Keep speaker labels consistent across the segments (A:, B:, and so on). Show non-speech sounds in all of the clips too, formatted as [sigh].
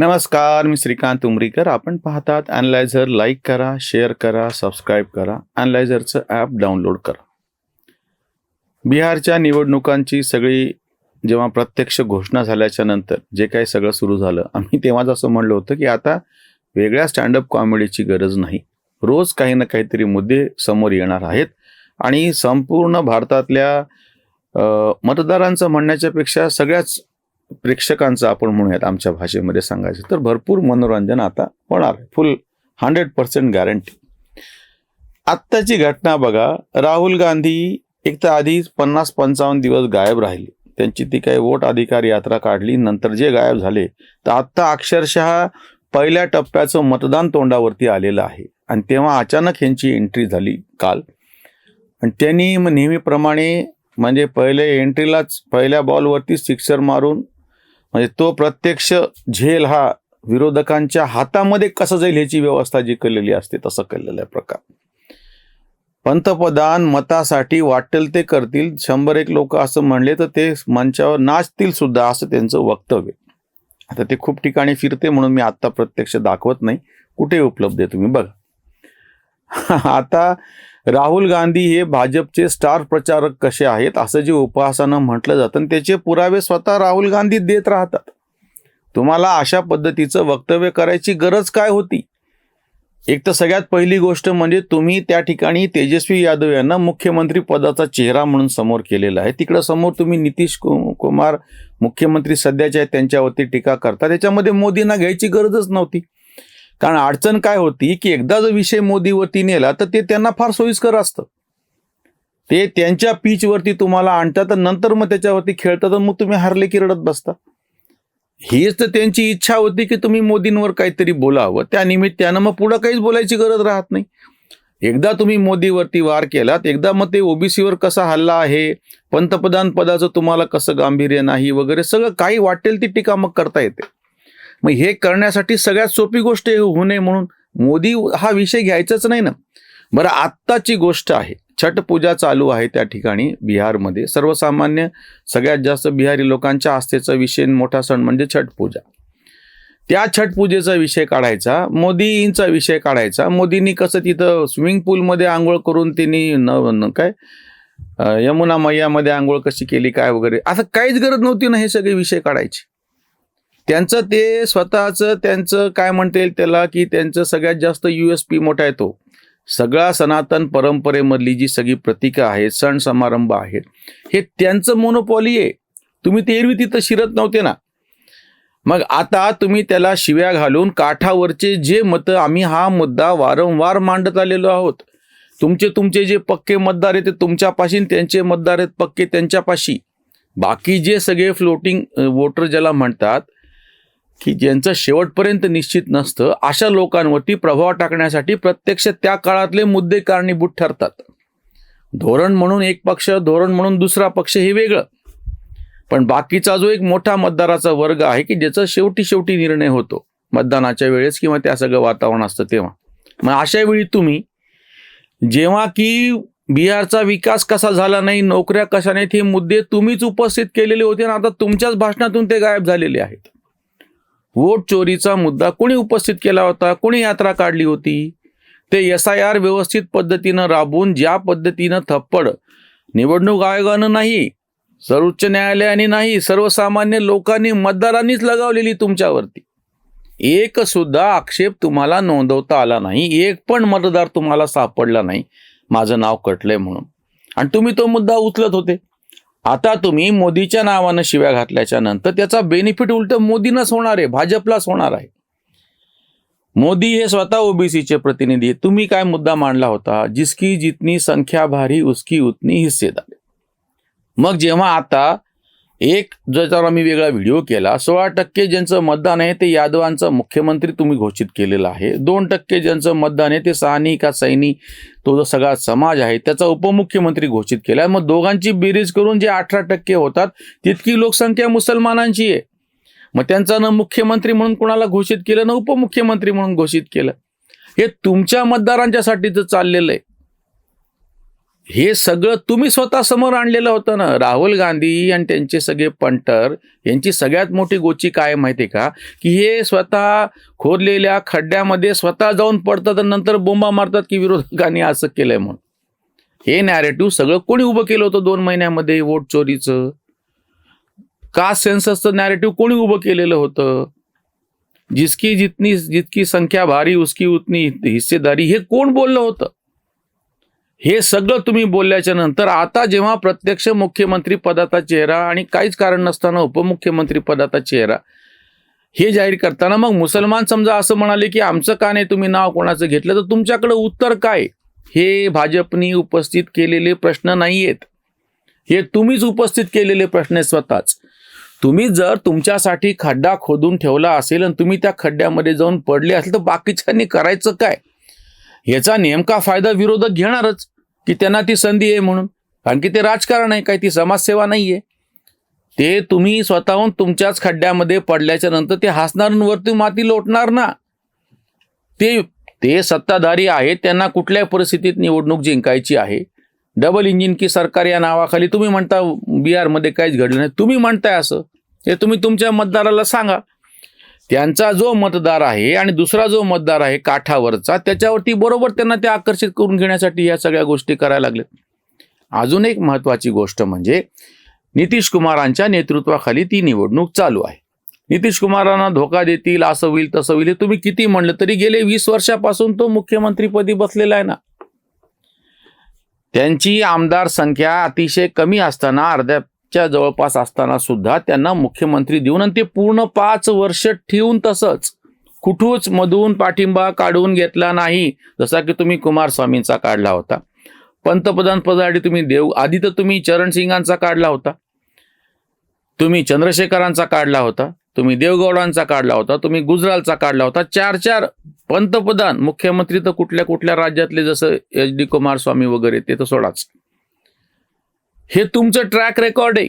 A: नमस्कार मी श्रीकांत उमरीकर. आपण पाहतात अनलायझर लाईक करा शेअर करा सबस्क्राईब करा. अनलायझरचं ॲप डाउनलोड करा. बिहारच्या निवडणुकांची सगळी जेव्हा प्रत्यक्ष घोषणा झाल्याच्यानंतर जे काही सगळं सुरू झालं आम्ही तेव्हाच असं म्हणलं होतं की आता वेगळ्या स्टँडअप कॉमेडीची गरज नाही. रोज काही ना काहीतरी मुद्दे समोर येणार आहेत आणि संपूर्ण भारतातल्या मतदारांचं म्हणण्याच्या पेक्षा सगळ्याच प्रेक्षकांचं आपण म्हणूयात आमच्या भाषेमध्ये सांगायचं तर भरपूर मनोरंजन आता होणार. फुल हंड्रेड पर्सेंट गॅरंटी आत्ताची घटना बघा राहुल गांधी एक तर आधी पन्नास पंचावन्न दिवस गायब राहिले. त्यांची ती काही वोट अधिकार यात्रा काढली नंतर जे गायब झाले तर आत्ता अक्षरशः पहिल्या टप्प्याचं मतदान तोंडावरती आलेलं आहे. आणि तेव्हा अचानक यांची एंट्री झाली काल. आणि त्यांनी मग नेहमीप्रमाणे म्हणजे पहिले एंट्रीलाच पहिल्या बॉलवरती सिक्सर मारून म्हणजे तो प्रत्यक्ष झेल हा विरोधकांच्या हातामध्ये कसं जाईल ह्याची व्यवस्था जी केलेली असते तसं केलेला आहे प्रकार. पंतप्रधान मतासाठी वाटेल ते करतील शंभर एक लोक असं म्हणले तर ते मंचावर नाचतील सुद्धा असं त्यांचं वक्तव्य. आता ते खूप ठिकाणी फिरते म्हणून मी आत्ता प्रत्यक्ष दाखवत नाही. कुठे उपलब्ध आहे तुम्ही बघा. [laughs] आता राहुल गांधी हे भाजपचे स्टार प्रचारक कसे आहेत? असं जे उपहासानं म्हटलं जातं आणि त्याचे पुरावे स्वतः राहुल गांधी देत राहतात. तुम्हाला अशा पद्धतीचं वक्तव्य करायची गरज काय होती? एक तर सगळ्यात पहिली गोष्ट म्हणजे तुम्ही त्या ठिकाणी तेजस्वी यादव यांना मुख्यमंत्री पदाचा चेहरा म्हणून समोर केलेला आहे. तिकडं समोर तुम्ही नितीश कु- कुमार मुख्यमंत्री सध्याचे आहेत त्यांच्यावरती टीका करता. त्याच्यामध्ये मोदींना घ्यायची गरजच नव्हती. कारण अडचण काय होती की एकदा जर विषय मोदीवरती नेला तर ते त्यांना फार सोयीस्कर असतं. ते त्यांच्या पीचवरती तुम्हाला आणतात तर नंतर मग त्याच्यावरती खेळतात तर मग तुम्ही हरले की रडत बसता. हीच तर त्यांची इच्छा होती की तुम्ही मोदींवर काहीतरी बोलावं. त्या निमित्तानं मग पुढं काहीच बोलायची गरज राहत नाही. एकदा तुम्ही मोदीवरती वार केलात एकदा मग ते ओबीसीवर कसा हल्ला आहे पंतप्रधान पदाचं तुम्हाला कसं गांभीर्य नाही वगैरे सगळं काही वाटेल ती टीका मग करता येते. मग हे करण्यासाठी सगळ्यात सोपी गोष्ट हे होऊ नये म्हणून. मोदी हा विषय घ्यायचाच नाही ना. बरं आत्ताची गोष्ट आहे. छठ पूजा चालू आहे त्या ठिकाणी बिहारमध्ये. सर्वसामान्य सगळ्यात जास्त बिहारी लोकांच्या आस्थेचा विषय मोठा सण म्हणजे छठ पूजा. त्या छठ पूजेचा विषय काढायचा मोदींचा विषय काढायचा. मोदींनी कसं तिथं स्विमिंग पूलमध्ये आंघोळ करून त्यांनी न काय? यमुना मैयामध्ये आंघोळ कशी केली काय वगैरे. असं काहीच गरज नव्हती ना हे सगळे विषय काढायचे. त्यांचं ते स्वतःचं त्यांचं काय म्हणता येईल त्याला की त्यांचं सगळ्यात जास्त यू एस पी मोठा आहे तो. सगळा सनातन परंपरेमधली जी सगळी प्रतीकं आहेत सण समारंभ आहेत हे त्यांचं मोनोपॉली आहे. तुम्ही ते एरवी तिथं शिरत नव्हते ना. मग आता तुम्ही त्याला शिव्या घालून काठावरचे जे मतं आम्ही हा मुद्दा वारंवार मांडत आलेलो आहोत. तुमचे तुमचे जे पक्के मतदार आहेत ते तुमच्यापाशी त्यांचे मतदार आहेत पक्के त्यांच्यापाशी. बाकी जे सगळे फ्लोटिंग वोटर ज्याला म्हणतात की ज्यांचं शेवटपर्यंत निश्चित नसतं अशा लोकांवरती प्रभाव टाकण्यासाठी प्रत्यक्ष त्या काळातले मुद्दे कारणीभूत ठरतात. धोरण म्हणून एक पक्ष धोरण म्हणून दुसरा पक्ष हे वेगळं. पण बाकीचा जो एक मोठा मतदाराचा वर्ग आहे की ज्याचा शेवटी शेवटी निर्णय होतो मतदानाच्या वेळेस किंवा त्या सगळं वातावरण असतं तेव्हा. मग अशा वेळी तुम्ही जेव्हा की बिहारचा विकास कसा झाला नाही नोकऱ्या कशा नाहीत हे मुद्दे तुम्हीच उपस्थित केलेले होते आणि आता तुमच्याच भाषणातून ते गायब झालेले आहेत. वोट चोरीचा मुद्दा कोणी उपस्थित केला होता? कोणी यात्रा काढली होती? ते एस आय आर व्यवस्थित पद्धतीनं राबवून ज्या पद्धतीनं थप्पड निवडणूक आयोगानं नाही सर्वोच्च न्यायालयाने नाही सर्वसामान्य लोकांनी मतदारांनीच लगावलेली तुमच्यावरती. एक सुद्धा आक्षेप तुम्हाला नोंदवता आला नाही एक पण मतदार तुम्हाला सापडला नाही. माझं नाव कटलंय म्हणून. आणि तुम्ही तो मुद्दा उचलत होते. आता तुम्ही मोदीच्या नावानं शिव्या घातल्याच्या नंतर त्याचा बेनिफिट उलट मोदींनाच होणार आहे भाजपलाच होणार आहे. मोदी हे स्वतः ओबीसीचे प्रतिनिधी आहे तुम्ही काय मुद्दा मांडला होता? जिसकी जितनी संख्या भारी उसकी उतनी हिस्सेदार. मग जेव्हा आता एक ज्याच्यावर आम्ही वेगळा व्हिडिओ केला सोळा टक्के ज्यांचं मतदान आहे ते यादवांचं मुख्यमंत्री तुम्ही घोषित केलेलं आहे. दोन टक्के ज्यांचं मतदान आहे ते सहानी का सैनी तो जो सगळा समाज आहे त्याचा उपमुख्यमंत्री घोषित केला आहे. मग दोघांची बेरीज करून जे अठरा टक्के होतात तितकी लोकसंख्या मुसलमानांची आहे. मग त्यांचा ना मुख्यमंत्री म्हणून कोणाला घोषित केलं ना उपमुख्यमंत्री म्हणून घोषित केलं? हे तुमच्या मतदारांच्यासाठीच चाललेलं आहे. हे सगळं तुम्ही स्वतः समोर आणलेलं होतं ना. राहुल गांधी आणि त्यांचे सगळे पंटर यांची सगळ्यात मोठी गोची काय माहिती आहे का? की हे स्वतः खोदलेल्या खड्ड्यामध्ये स्वतः जाऊन पडतात आणि नंतर बोंबा मारतात की विरोधकांनी असं केलंय म्हणून. हे नॅरेटिव्ह सगळं कोणी उभं केलं होतं दोन महिन्यामध्ये वोट चोरीचं? का सेन्ससचं नॅरेटिव्ह कोणी उभं केलेलं होतं? जिसकी जितनी जितकी संख्या भारी उसकी उतनी हिस्सेदारी हे कोण बोललं होतं? हे सगळं तुम्ही बोलल्याच्या नंतर आता जेव्हा प्रत्यक्ष मुख्यमंत्री पदाचा चेहरा आणि काहीच कारण नसताना उपमुख्यमंत्री पदाचा चेहरा हे जाहीर करताना मग मुसलमान समजा असं म्हणाले की आमचं का नाही तुम्ही नाव कोणाचं घेतलं तर तुमच्याकडे उत्तर काय? हे भाजपनी उपस्थित केलेले प्रश्न नाही आहेत हे तुम्हीच उपस्थित केलेले प्रश्न आहेत स्वतःच. तुम्ही जर तुमच्यासाठी खड्डा खोदून ठेवला असेल आणि तुम्ही त्या खड्ड्यामध्ये जाऊन पडले असेल तर बाकीच्यांनी करायचं काय? याचा नेमका फायदा विरोधक घेणारच की त्यांना ती संधी आहे म्हणून. कारण की ते राजकारण आहे काही ती समाजसेवा नाही आहे ते तुम्ही स्वतःहून तुमच्याच खड्ड्यामध्ये पडल्याच्या नंतर ते हसणाऱ्यांवरती माती लोटणार ना. ते ते सत्ताधारी आहेत त्यांना कुठल्याही परिस्थितीत निवडणूक जिंकायची आहे? डबल इंजिन की सरकार या नावाखाली तुम्ही म्हणता बिहारमध्ये काहीच घडलं नाही. तुम्ही म्हणताय असं. हे तुम्ही तुमच्या मतदाराला सांगा. त्यांचा जो मतदार आहे आणि दुसरा जो मतदार आहे काठावरचा त्याच्यावरती बरोबर त्यांना ते आकर्षित करून घेण्यासाठी या सगळ्या गोष्टी करायला लागल्यात अजून एक महत्त्वाची गोष्ट म्हणजे नितीश कुमारांच्या नेतृत्वाखाली ती निवडणूक चालू आहे. नितीश कुमारांना धोका देतील असं होईल तसं होईल तुम्ही किती म्हणलं तरी गेले वीस वर्षापासून तो मुख्यमंत्रीपदी बसलेला आहे ना. त्यांची आमदार संख्या अतिशय कमी असताना अर्ध्या च्या जवळपास असताना सुद्धा त्यांना मुख्यमंत्री देऊन आणि ते पूर्ण पाच वर्ष ठेवून तसंच कुठूच मधून पाठिंबा काढून घेतला नाही जसा की तुम्ही कुमारस्वामींचा काढला होता. पंतप्रधान पदासाठी तुम्ही देव आधी तर तुम्ही चरण सिंगांचा काढला होता. तुम्ही चंद्रशेखरांचा काढला होता. तुम्ही देवगौडांचा काढला होता. तुम्ही गुजरालचा काढला होता. चार चार पंतप्रधान मुख्यमंत्री तर कुठल्या कुठल्या राज्यातले जसं एच डी कुमारस्वामी वगैरे ते तर सोडाच. हे तुमचं ट्रॅक रेकॉर्ड आहे.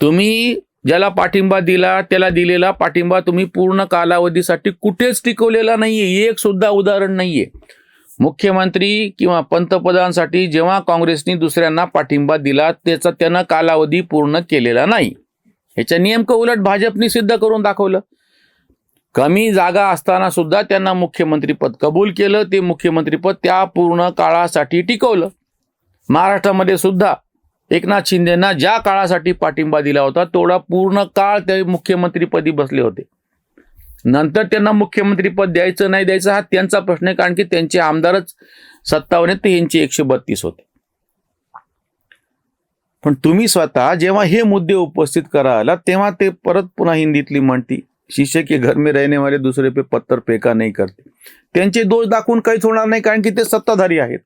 A: तुम्ही ज्याला पाठिंबा दिला त्याला दिलेला पाठिंबा तुम्ही पूर्ण कालावधीसाठी कुठेच टिकवलेला नाहीये. एक सुद्धा उदाहरण नाहीये. मुख्यमंत्री किंवा पंतप्रधानसाठी जेव्हा काँग्रेसनी दुसऱ्यांना पाठिंबा दिला त्याचा त्यानं कालावधी पूर्ण केलेला नाही. ह्याच्या नेमकं उलट भाजपनी सिद्ध करून दाखवलं. कमी जागा असताना सुद्धा त्यांना मुख्यमंत्रीपद कबूल केलं ते मुख्यमंत्रीपद त्या पूर्ण काळासाठी टिकवलं. महाराष्ट्रामध्ये सुद्धा एकनाथ शिंदेना ज्या काळासाठी पाठिंबा दिला होता तेवढा पूर्ण काळ ते मुख्यमंत्रीपदी बसले होते. नंतर त्यांना मुख्यमंत्रीपद द्यायचं नाही द्यायचं हा त्यांचा प्रश्न आहे कारण की त्यांचे आमदारच सत्तावन्न आहेत, ते यांचे एकशे बत्तीस होते. पण तुम्ही स्वतः जेव्हा हे मुद्दे उपस्थित करायला तेव्हा ते परत पुन्हा हिंदीतली म्हणती शिष्य की घर में रहने वाले दुसरे पे पत्तर फेका नाही करते. त्यांचे दोष दाखवून काहीच होणार नाही कारण की ते सत्ताधारी आहेत.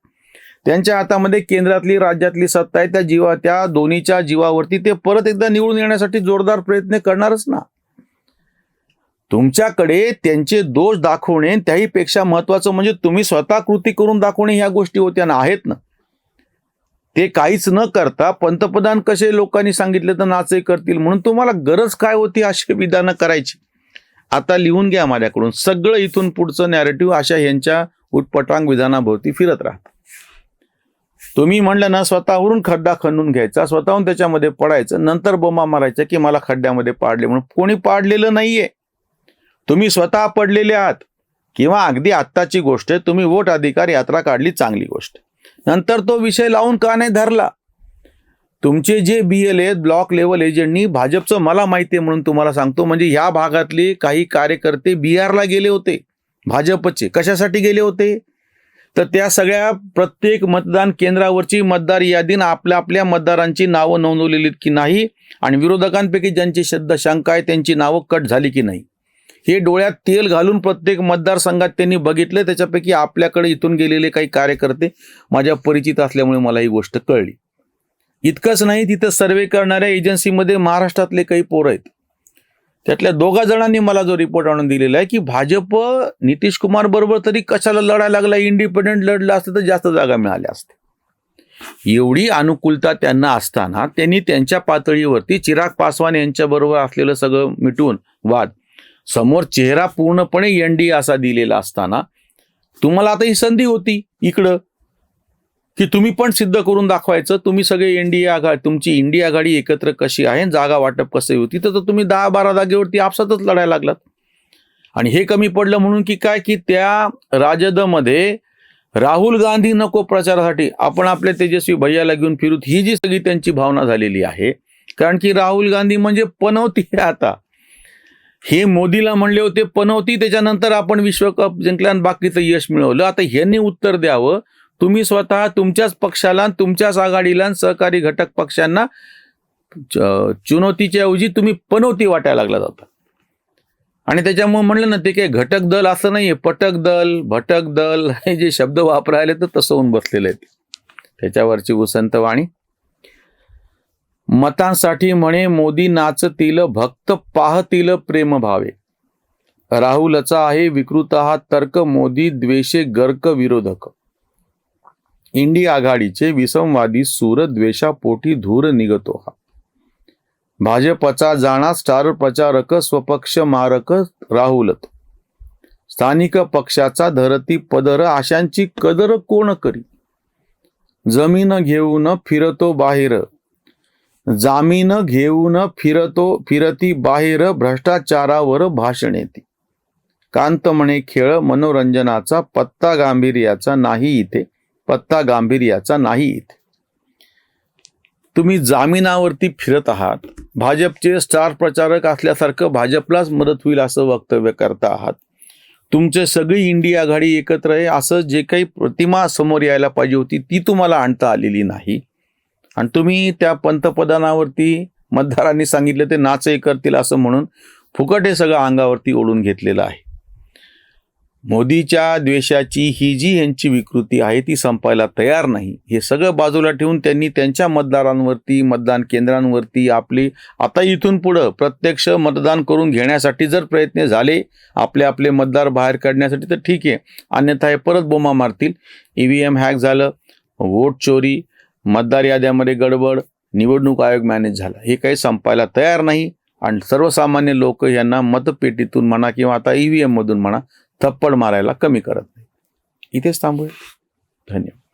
A: त्यांच्या हातामध्ये केंद्रातली राज्यातली सत्ता आहे त्या जीवा त्या दोन्हीच्या जीवावरती ते परत एकदा निवडून येण्यासाठी जोरदार प्रयत्न करणारच ना. तुमच्याकडे त्यांचे दोष दाखवणे त्याही पेक्षा महत्वाचं म्हणजे तुम्ही स्वतः कृती करून दाखवणे ह्या गोष्टी होत्या ना आहेत ना. ते काहीच न करता पंतप्रधान कसे लोकांनी सांगितले तर नाचे करतील म्हणून तुम्हाला गरज काय होती अशी विधानं करायची? आता लिहून घ्या माझ्याकडून. सगळं इथून पुढचं नॅरेटिव्ह अशा यांच्या उटपटांग विधानाभोवती फिरत राहतं. तुम्ही म्हणलं ना स्वतःवरून खड्डा खणून घ्यायचा स्वतःहून त्याच्यामध्ये पडायचं नंतर बोमा मारायचा की मला खड्ड्यामध्ये पाडले म्हणून. कोणी पाडलेलं नाहीये. तुम्ही स्वतः पडलेले आहात. किंवा अगदी आत्ताची गोष्ट आहे तुम्ही वोट अधिकार यात्रा काढली चांगली गोष्ट. नंतर तो विषय लावून का नाही धरला. तुमचे जे बी एल आहेत ब्लॉक लेवल एजंटनी भाजपचं मला माहिती आहे म्हणून तुम्हाला सांगतो म्हणजे ह्या भागातले काही कार्यकर्ते बिहारला गेले होते. भाजपचे. कशासाठी गेले होते? तर त्या सगळ्या प्रत्येक मतदान केंद्रावरची मतदार यादीनं आपल्या आपल्या मतदारांची नावं नोंदवलेली आहेत की नाही आणि विरोधकांपैकी ज्यांची श्रद्धा शंका आहे त्यांची नावं कट झाली की नाही. हे डोळ्यात तेल घालून प्रत्येक मतदारसंघात त्यांनी बघितलं त्याच्यापैकी आपल्याकडे इथून गेलेले काही कार्यकर्ते माझ्या परिचित असल्यामुळे मला ही गोष्ट कळली. इतकंच नाही तिथं सर्वे करणाऱ्या एजन्सीमध्ये महाराष्ट्रातले काही पोरं आहेत. त्यातल्या दोघा जणांनी मला जो रिपोर्ट आणून दिलेला आहे की भाजप नितीश कुमार बरोबर तरी कशाला लढायला लागला? इंडिपेंडेंट लढला असतं तर जास्त जागा मिळाल्या असते एवढी अनुकूलता त्यांना असताना त्यांनी त्यांच्या पातळीवरती चिराग पासवान यांच्याबरोबर असलेलं सगळं मिटून वाद समोर चेहरा पूर्णपणे एनडी असा दिलेला असताना तुम्हाला आता ही संधी होती इकडं. की तुम्ही पण सिद्ध करून दाखवायचं तुम्ही सगळे इंडिया आघाडी तुमची इंडिया आघाडी एकत्र कशी आहे जागा वाटप कसं होती तर तुम्ही दहा बारा जागेवरती आपसातच लढायला लागलात. आणि हे कमी पडलं म्हणून की काय की त्या राजदमध्ये राहुल गांधी नको प्रचारासाठी आपण आपल्या तेजस्वी भैयाला घेऊन फिरूत ही जी सगळी त्यांची भावना झालेली आहे. कारण की राहुल गांधी म्हणजे पनवती आहे आता. हे मोदीला म्हणले होते पनवती त्याच्यानंतर आपण विश्वकप जिंकल्या बाकीचं यश मिळवलं. आता ह्यांनी उत्तर द्यावं तुम्ही स्वतः तुमच्याच पक्षाला तुमच्याच आघाडीला सहकारी घटक पक्षांना चुनौतीच्या ऐवजी तुम्ही पनवती वाटायला लागला जाता आणि त्याच्यामुळे म्हणलं ना ते काही घटक दल असं नाहीये पटक दल भटक दल [laughs] हे जे शब्द वापरायले तर तसं होऊन बसलेले आहेत. त्याच्यावरची उसंत वाणी. मतांसाठी म्हणे मोदी नाचतील भक्त पाहतील प्रेम भावे. राहुलचा आहे विकृत हा तर्क मोदी द्वेषे गर्क विरोधक. इंडिया आघाडीचे विसंवादी सूर द्वेषापोटी धूर निघतो हा. भाजपचा जाणा स्टार प्रचारक स्वपक्ष मारक राहुलत स्थानिक पक्षाचा धरती पदर आशांची कदर कोण करी? जमीन घेऊन फिरतो बाहेर. जामीन घेऊन फिरतो फिरती बाहेर भ्रष्टाचारावर भाषण येते कांत म्हणे खेळ मनोरंजनाचा पत्ता गांभीर्याचा नाही इथे. पत्ता गांभीर्याचा नाही इथे तुम्ही जामिनावरती फिरत आहात. भाजपचे स्टार प्रचारक असल्यासारखं भाजपलाच मदत होईल असं वक्तव्य करता आहात. तुमचे सगळी इंडिया आघाडी एकत्र आहे. असं जे काही प्रतिमा समोर यायला पाहिजे होती ती तुम्हाला आणता आलेली नाही. आणि तुम्ही त्या पंतप्रधानावरती मतदारांनी सांगितलं ते नाचही करतील असं म्हणून फुकट हे सगळं अंगावरती ओढून घेतलेलं आहे. मोदीच्या द्वेषाची ही जी यांची विकृती आहे ती संपायला तयार नाही. हे सगळं बाजूला ठेवून त्यांनी त्यांच्या मतदारांवरती मतदान केंद्रांवरती आपली आता इथून पुढं प्रत्यक्ष मतदान करून घेण्यासाठी जर प्रयत्न झाले आपले आपले मतदार बाहेर काढण्यासाठी तर ठीक आहे. अन्यथा हे परत बोमा मारतील. ई व्ही एम हॅक झालं वोट चोरी मतदार याद्यामध्ये गडबड निवडणूक आयोग मॅनेज झाला. हे काही संपायला तयार नाही. आणि सर्वसामान्य लोक यांना मतपेटीतून म्हणा किंवा आता ई व्ही एममधून म्हणा थप्पड मारायला कमी करत नाही. इथेच थांबूया. धन्यवाद.